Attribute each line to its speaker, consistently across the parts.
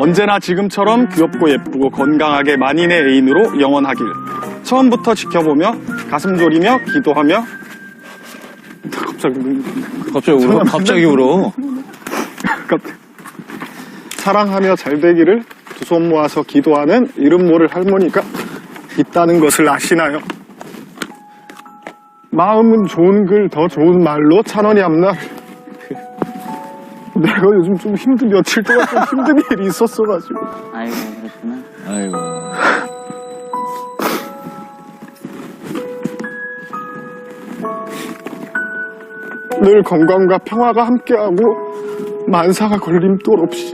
Speaker 1: 언제나 지금처럼 귀엽고 예쁘고 건강하게 만인의 애인으로 영원하길. 처음부터 지켜보며 가슴 졸이며 기도하며 갑자기
Speaker 2: 갑자기 울어? 갑자기 울어?
Speaker 1: 사랑하며 잘 되기를 두 손 모아서 기도하는 이름 모를 할머니가 있다는 것을 아시나요? 마음은 좋은 글 더 좋은 말로 찬원이 앞날 내가 요즘 좀 힘든 며칠 동안 좀 힘든 일이 있었어가지고
Speaker 3: 아이고 그랬구나.
Speaker 2: 아이고.
Speaker 1: 늘 건강과 평화가 함께하고 만사가 걸림돌 없이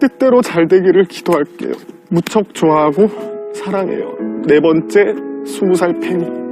Speaker 1: 뜻대로 잘 되기를 기도할게요. 무척 좋아하고 사랑해요. 네 번째 스무 살 팬이.